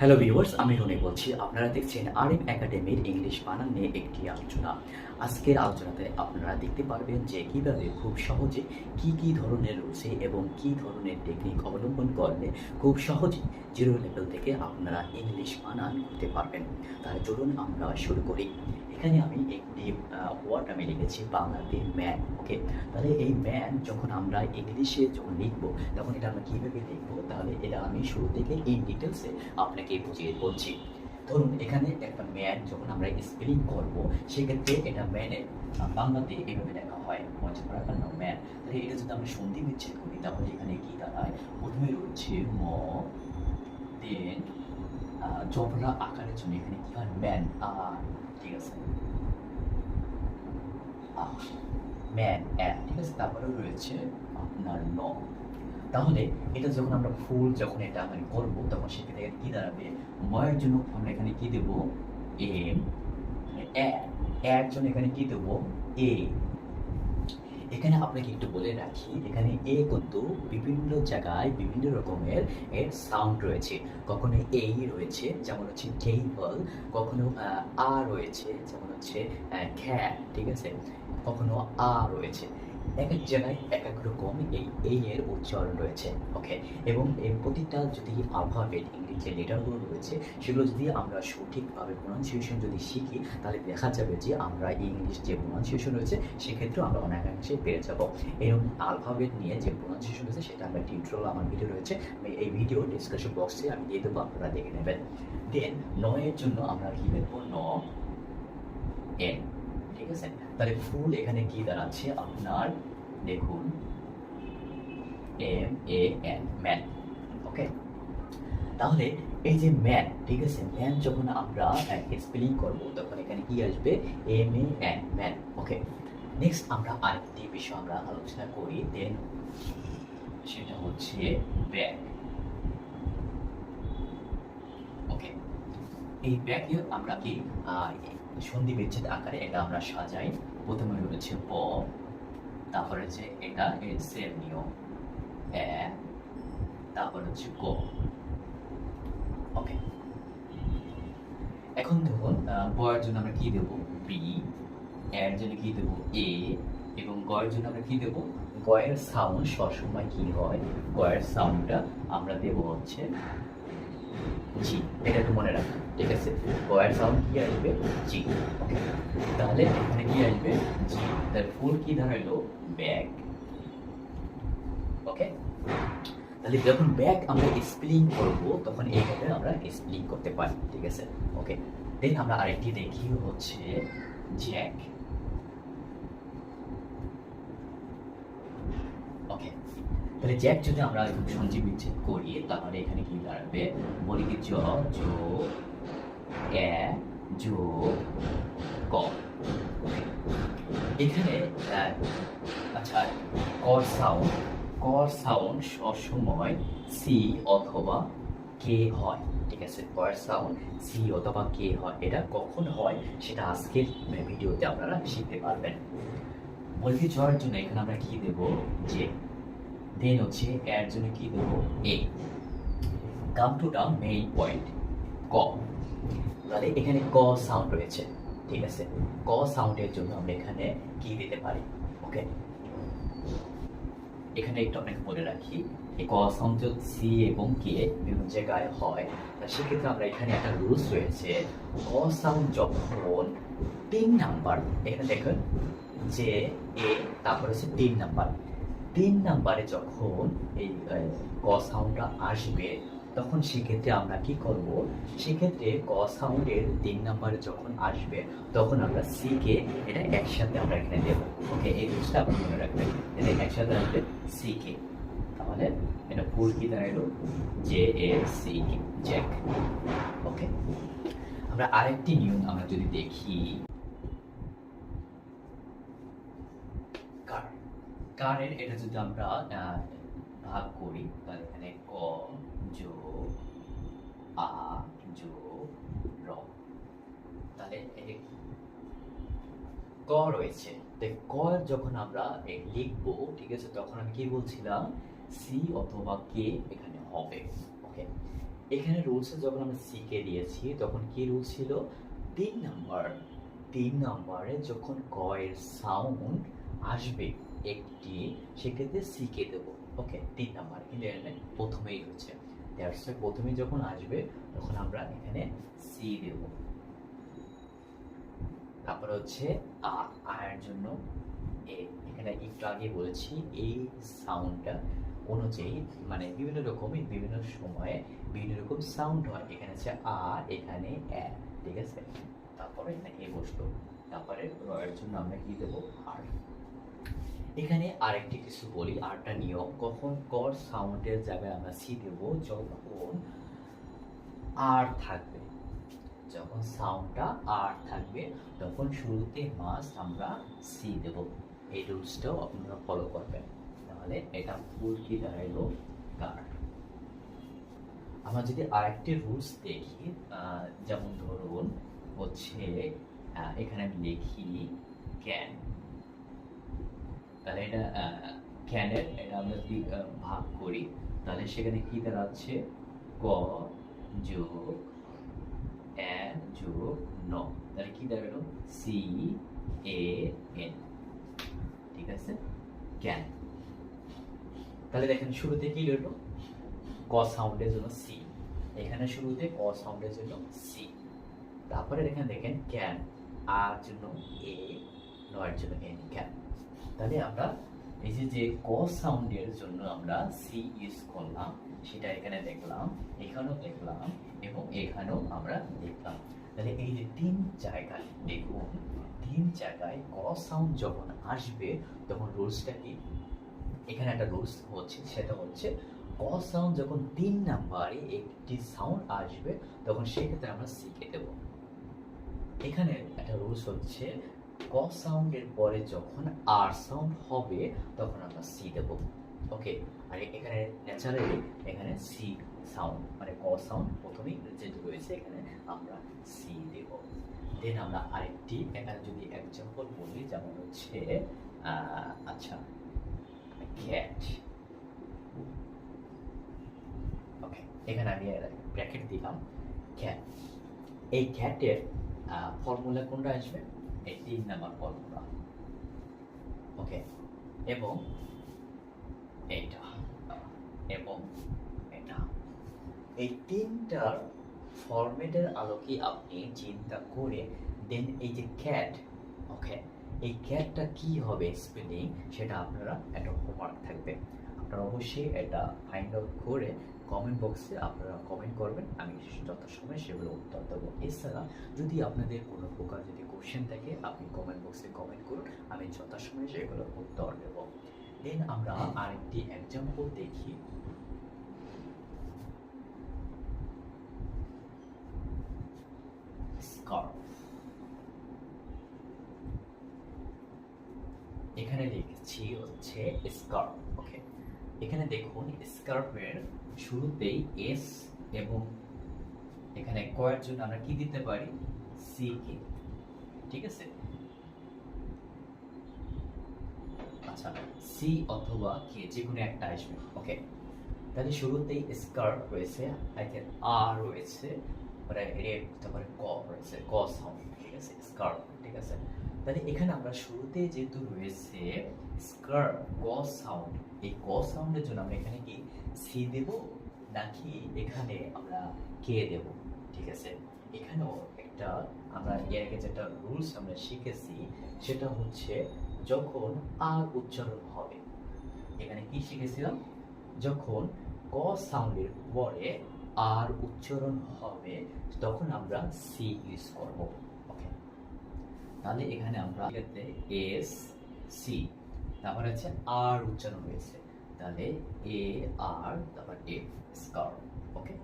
Hello viewers আমি রনি বলছি। আপনারা দেখছেন আর এম একাডেমির ইংলিশ বানান নিয়ে একটি আলোচনা। আজকের আলোচনাতে আপনারা দেখতে পারবেন যে কীভাবে খুব সহজে কি কি ধরনের রয়েছে এবং কি ধরনের টেকনিক অবলম্বন করলে খুব সহজে জিরো লেভেল থেকে আপনারা ইংলিশ বানান করতে পারবেন। তার চলুন আমরা শুরু করি। এখানে আমি একটি ওয়ার্ড আমি লিখেছি বাংলাতে ম্যান ওকে তাহলে এই ম্যান যখন আমরা ইংলিশে যখন লিখব, তখন এটা আমরা কীভাবে লিখব? তাহলে এটা আমি শুরু থেকে ইন ডিটেলসে আপনাকে বুঝিয়ে বলছি, ধরুন এখানে একটা ম্যান যখন আমরা স্পেলিং করব, সেক্ষেত্রে এটা ম্যানের বাংলাতে এভাবে লেখা হয় মজা করার কারণ ম্যান তাহলে এটা যদি আমরা সন্ধি বিচ্ছেদ করি, তাহলে এখানে কি দাঁড়ায় প্রথমে রয়েছে ম দেন জবরা আকারের জন্য এখানে কি হয়? ম্যান আর ঠিক আছে। ম্যান ঠিক আছে? তারপরে রয়েছে আপনার ন। তাহলে এটা যখন আমরা ফুল যখন এটা মানে করব, তখন সেক্ষেত্রে কি দাঁড়াবে? ময়ের জন্য আমরা এখানে কি দেব? এ এর জন্য এখানে কি দেব? এ। এখানে আপনাকে একটু বলে রাখি, এখানে এ কিন্তু বিভিন্ন জায়গায় বিভিন্ন রকমের এর সাউন্ড রয়েছে। কখনো এই রয়েছে, যেমন হচ্ছে কেবল কখনো, আ রয়েছে, যেমন হচ্ছে খ্যা ঠিক আছে? কখনো আ রয়েছে। এক এক জায়গায় এক এক রকম এই এই এর উচ্চারণ রয়েছে ওকে এবং এই প্রতিটা যদি আলফাবেট ইংলিশ যে লেটারগুলো রয়েছে, সেগুলো যদি আমরা সঠিকভাবে প্রনাউন্সিয়েশন যদি শিখি, তাহলে দেখা যাবে যে আমরা ইংলিশ যে প্রনাউন্সিয়েশন রয়েছে, সেক্ষেত্রেও আমরা অনেকাংশে পেরে যাব। এরকম আলফাবেট নিয়ে যে প্রনাউন্সিয়েশন রয়েছে, সেটা আমরা টিউটোরিয়াল আমার ভিডিও রয়েছে এই ভিডিও ডিসক্রিপশন বক্সে আমি দিয়ে দেবো, আপনারা দেখে নেবেন। দেন নয়ের জন্য আমরা কি লিখব ন এন আছে তাহলে ফুল এখানে কি দাঁড়াচ্ছে? আপনার দেখুন। M A N man okay তাহলে এই যে ম্যান ঠিক আছে? ম্যান যখন আমরা স্পেলিং করব, তখন এখানে কি আসবে? M A N man okay next আমরা আরেকটি বিষয় আমরা আলোচনা করি দেন সেটা হচ্ছে ব্যাগ। ওকে এই ব্যাগে আমরা কি সন্ধি বিচ্ছেদ আকারে এটা আমরা সাজাই। প্রথমে রয়েছে প, তারপরে হচ্ছে এটা এর সেম নিয়ম। এ, তারপর হচ্ছে ক ওকে এখন দেখুন বয়ের জন্য আমরা কি দেব? বি, এর জন্য কি দেব? এ, এবং গয়ের জন্য আমরা কি দেব? গয়ের সাউন্ড সবসময় কি হয়? গয়ের সাউন্ডটা আমরা দেব হচ্ছে জি এটা একটু মনে রাখবেন ঠিক আছে? গয়ের সাউন্ড কি আসবে? জি তাহলে এখানে কি আসবে? জি তার ফুল কি দাঁড়াল ব্যাগ ওকে তাহলে যখন ব্যাগ আমরা স্প্লিং করব, তখন এইভাবে আমরা স্প্লিং করতে পারি, ঠিক আছে? ওকে দেন আমরা আরেকটি দেখি হচ্ছে জ্যাক ওকে তাহলে জ্যাক যদি আমরা সঞ্জীব বিচ্ছেদ করি, তাহলে এখানে কি দাঁড়াবে? বলি কি, জ এখানে আচ্ছা কর সাউন্ড কর সাউন্ড সবসময় সি অথবা কে হয়, ঠিক আছে? কর সাউন্ড সি অথবা কে হয়, এটা কখন হয় সেটা আজকের ভিডিওতে আপনারা শিখতে পারবেন। বলবি জয়ের জন্য এখানে আমরা কি দেব? যে দেন হচ্ছে এর জন্য কি দেবো? A come to the main point ক. তাহলে এখানে ক সাউন্ড রয়েছে, ঠিক আছে? ক সাউন্ডের জন্য আমরা এখানে কি দিতে পারি? ওকে এখানে একটু আপনাকে বলে রাখি, এই ক সাউন্ড সি এবং কে বিভিন্ন জায়গায় হয় সেক্ষেত্রে আমরা এখানে একটা রুলস রয়েছে। ক সাউন্ড যখন তিন নাম্বার এখানে দেখুন যে এ তারপর হচ্ছে তিন নাম্বার তিন নাম্বারে যখন এই ক সাউন্ডটা আসবে, তখন সেক্ষেত্রে আমরা কি করব? সেক্ষেত্রে ক সাউন্ডের তিন নাম্বারে যখন আসবে, তখন আমরা সিকে এটা একসাথে আমরা এখানে দেবো। ওকে এই জিনিসটা আপনি মনে রাখবেন। এটা একসাথে আসবে সি কে। তাহলে এটা ফুল কি দাঁড়াল? J A C jack okay আমরা আরেকটি নিয়ম আমরা যদি দেখি কার কারের, এটা যদি আমরা ভাগ করি, তাহলে এখানে ক জো আ জো র। তাহলে এটা কি ক রয়েছে ক যখন আমরা লিখব, ঠিক আছে, তখন আমি কি বলছিলাম? সি অথবা কে এখানে হবে ওকে এখানে রুলসে যখন আমরা সিকে দিয়েছি, তখন কি রুল ছিল? তিন নাম্বার তিন নম্বরে যখন ক এর সাউন্ড আসবে একটি, সেক্ষেত্রে সিকে দেব। ওকে তিন নাম্বার এখানে প্রথমেই হচ্ছে। দ্যাটস প্রথমেই যখন আসবে, তখন আমরা এখানে সি দেব। তারপর হচ্ছে আ আয়ের জন্য এ, এখানে একটু আগে বলেছি, এই সাউন্ডটা অনুযায়ী মানে বিভিন্ন রকমই বিভিন্ন সময়ে বিভিন্ন রকম সাউন্ড হয়। এখানে হচ্ছে আ এখানে এ ঠিক আছে? তারপরে এখানে এ বসল। তারপরে রয়ের জন্য আমরা কি দেবো? আর এখানে আরেকটি কিছু বলি আরটা নিয়ম। কখন কর সাউন্ডের জায়গায় আমরা সি দেবো, যখন আর থাকবে। যখন সাউন্ডটা আর থাকবে, তখন শুরুতে মাস্ট আমরা সি দেব। এই রুলসটাও আপনারা ফলো করবেন। তাহলে এটা ফুল কি দাঁড়াইলো কার আমরা যদি আরেকটি রুলস দেখি যেমন ধরুন হচ্ছে এখানে আমি লিখি ক্যান তাহলে এটা ক্যানের এটা আমরা যদি ভাগ করি, তাহলে সেখানে কি দাঁড়াচ্ছে? ক যোগ এন যোগ ন। তাহলে কি দাঁড়াল? সি এ এন ঠিক আছে? ক্যান তাহলে দেখেন, শুরুতে কি রইল? ক সাউন্ডের জন্য সি এখানে শুরুতে ক সাউন্ডের জন্য সি তারপরে এখানে দেখেন ক্যান আর জন্য এ নয়ের জন্য এন ক্যান তাহলে আমরা এই যে যে ক সাউন্ডের জন্য আমরা সি ইউজ করলাম, সেটা এখানে দেখলাম, এখানেও দেখলাম এবং এখানেও আমরা দেখলাম। তাহলে এই যে তিন জায়গায় দেখুন, তিন জায়গায় ক সাউন্ড যখন আসবে, তখন রুলসটা কি? এখানে একটা রুলস হচ্ছে, সেটা হচ্ছে ক সাউন্ড যখন তিন নাম্বারে একটি সাউন্ড আসবে, তখন সেক্ষেত্রে আমরা শিখে দেব। এখানে একটা রুলস হচ্ছে ক সাউন্ডের পরে যখন আর সাউন্ড হবে, তখন আমরা সি দেব। ওকে আর এখানে ন্যাচারালি এখানে সি সাউন্ড মানে ক সাউন্ড প্রথমেই যেটা রয়েছে, এখানে আমরা সি দেব। দেন আমরা আরেকটি, এখানে যদি এক্সাম্পল বলি, যেমন হচ্ছে আচ্ছা ক্যাট ওকে এখানে আমি ব্র্যাকেট দিলাম ক্যাট এই ক্যাটের ফর্মুলা কোনটা আসবে? এই তিন নাম্বার ফর্মুলা ওকে? এবং এইটা। এবং এটা। এই তিনটার ফরম্যাটের আলোকে আপনি চিন্তা করে দেন এই যে ক্যাট ওকে? এই ক্যাটটা কি হবে স্পেলিং সেটা আপনারা একটা হোমওয়ার্ক থাকবে। আপনারা অবশ্যই এটা ফাইন্ড আউট করে কমেন্ট বক্সে আপনারা কমেন্ট করবেন। আমি যথাসময় সেগুলো উত্তর দেবো। এছাড়া যদি আপনাদের কোনো প্রকার যদি কোশ্চেন থাকে, আপনি কমেন্ট বক্সে কমেন্ট করুন। আমি যথাসময়ে সেগুলো উত্তর দেব। দেন আমরা আরেকটি এক্সাম্পল দেখি। স্কার্ফ এখানে লিখছি হচ্ছে স্কার্ফ এখানে দেখুন স্কার্ফের শুরুতেই এস এবং এখানে কয়ের জন্য আমরা কি দিতে পারি? সি কে ঠিক আছে? আচ্ছা সি অথবা কে যে কোনো একটা আসবে ওকে তাহলে শুরুতেই স্কার্ফ রয়েছে আই আইথিঙ্ক আর রয়েছে, তারপরে ক রয়েছে, ক সাউন্ড ঠিক আছে? স্কার্ফ ঠিক আছে? তাহলে এখানে আমরা শুরুতে যেহেতু রয়েছে স্কার্ফ ক সাউন্ড এই ক সাউন্ডের জন্য আমরা এখানে কি সি দেব নাকি এখানে আমরা কে দেব? ঠিক আছে? এখানেও একটা আমরা এর আগে যেটা রুলস আমরা শিখেছি, সেটা হচ্ছে যখন আর উচ্চারণ হবে। এখানে কি শিখেছিলাম? যখন ক সাউন্ডের পরে আর উচ্চারণ হবে, তখন আমরা সি ইউজ করব। ওকে তাহলে এখানে আমরা এস সি তারপর হচ্ছে আর উচ্চারণ হয়েছে তাহলে এ আর তারপর এ স্কার ওকে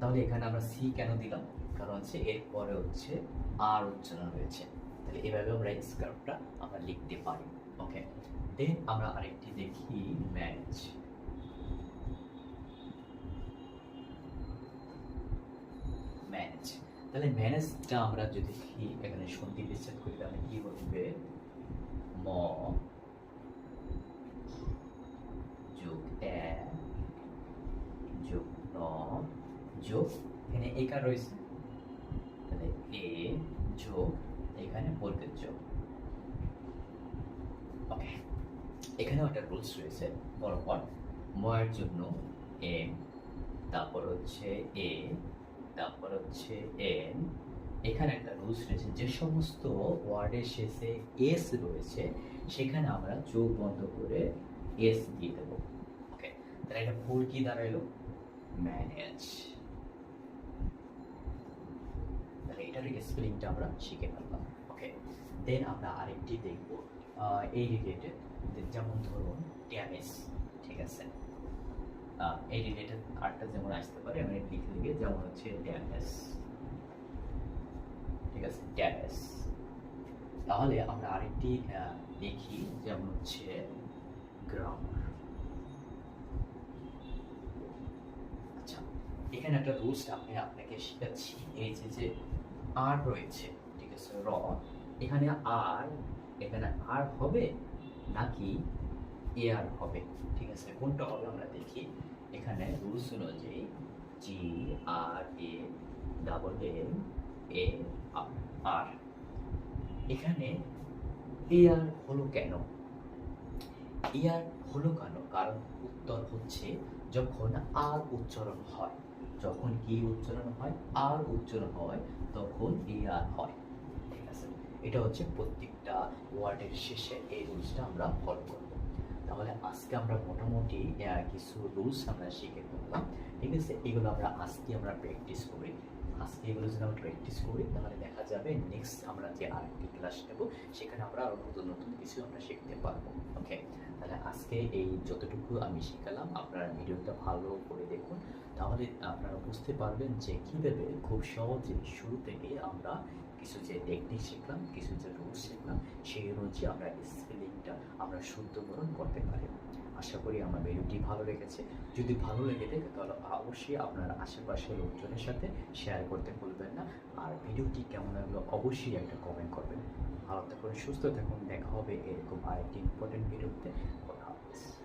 তাহলে এখানে আমরা সি কেন দিলাম? কারণ হচ্ছে এর পরে হচ্ছে আর উচ্চারণ হয়েছে তাহলে এভাবে আমরা স্কার্ফটা আমরা লিখতে পারি ওকে দেন আমরা আরেকটি দেখি ম্যাচ ম্যানেজ তাহলে ম্যানেজটা আমরা যদি এখানে সন্ধি বিচ্ছেদ করি, তাহলে কি বলবে? ম যোগ, এখানে একার রয়েছে? তাহলে এ যোগ, এখানে বর্গের যোগ। ওকে এখানেও একটা রুলস রয়েছে বরাবর ময়ের জন্য এম তারপর হচ্ছে এ তারপর হচ্ছে এন এখানে একটা রুলস রয়েছে, যে সমস্ত ওয়ার্ডের শেষে এস রয়েছে, সেখানে আমরা চোখ বন্ধ করে এস দিয়ে দেবো। ওকে তাহলে এটা ফুল কি দাঁড়াইলো? ম্যানেজ এটার স্পেলিংটা আমরা শিখে ফেললাম ওকে দেন আমরা আরেকটি দেখব এই রিলেটেড যেমন ধরুন ড্যামেজ ঠিক আছে? এই রিলেটেড আরটা যেমন আসতে পারে আমি লিখে লিখে যেমন হচ্ছে ড্যামেজ ঠিক আছে? ড্যামেজ তাহলে আমরা আরেকটি দেখি যেমন হচ্ছে গ্রামার আচ্ছা এখানে একটা রুলস আমি আপনাকে শিখাচ্ছি এই যে যে আর রয়েছে, ঠিক আছে? র, এখানে আর এখানে আর হবে নাকি এ আর হবে, ঠিক আছে? কোনটা হবে আমরা দেখি। এখানে রুলস অনুযায়ী জি আর এ ডাবল এম এ আর এখানে এ আর হলো কেন? এ আর হলো কেন? কারণ উত্তর হচ্ছে যখন আর উচ্চারণ হয়। যখন কি উচ্চারণ হয়, আর উচ্চারণ হয়, তখন এ আর হয়। ঠিক আছে? এটা হচ্ছে প্রত্যেকটা ওয়ার্ডের শেষে এই রুলসটা আমরা ফলো করব। তাহলে আজকে আমরা মোটামুটি কিছু রুলস আমরা শিখে ফেললাম। ঠিক আছে? এগুলো আমরা আজকে আমরা প্র্যাকটিস করি। আজকে এগুলো যদি আমরা প্র্যাকটিস করি, তাহলে দেখা যাবে নেক্সট আমরা যে আরেকটি ক্লাস নেব, সেখানে আমরা আরও নতুন নতুন কিছু আমরা শিখতে পারব। ওকে তাহলে আজকে এই যতটুকু আমি শেখালাম, আপনারা ভিডিওটা ভালো করে দেখুন। তাহলে আপনারা বুঝতে পারবেন যে কীভাবে খুব সহজে শুরু থেকে আমরা কিছু যে টেকনিক শিখলাম, কিছু যে রুলস শিখলাম, সেই অনুযায়ী আমরা স্পেলিংটা আমরা শুদ্ধকরণ করতে পারি। আশা করি আমার ভিডিওটি ভালো লেগেছে। যদি ভালো লেগে থাকে তাহলে অবশ্যই আপনার আশেপাশের লোকজনের সাথে শেয়ার করতে ভুলবেন না। আর ভিডিওটি কেমন লাগল অবশ্যই একটা কমেন্ট করবেন। ভালো থাকুন, সুস্থ থাকুন, দেখা হবে এরকম আরেকটি ইম্পর্টেন্ট ভিডিওতে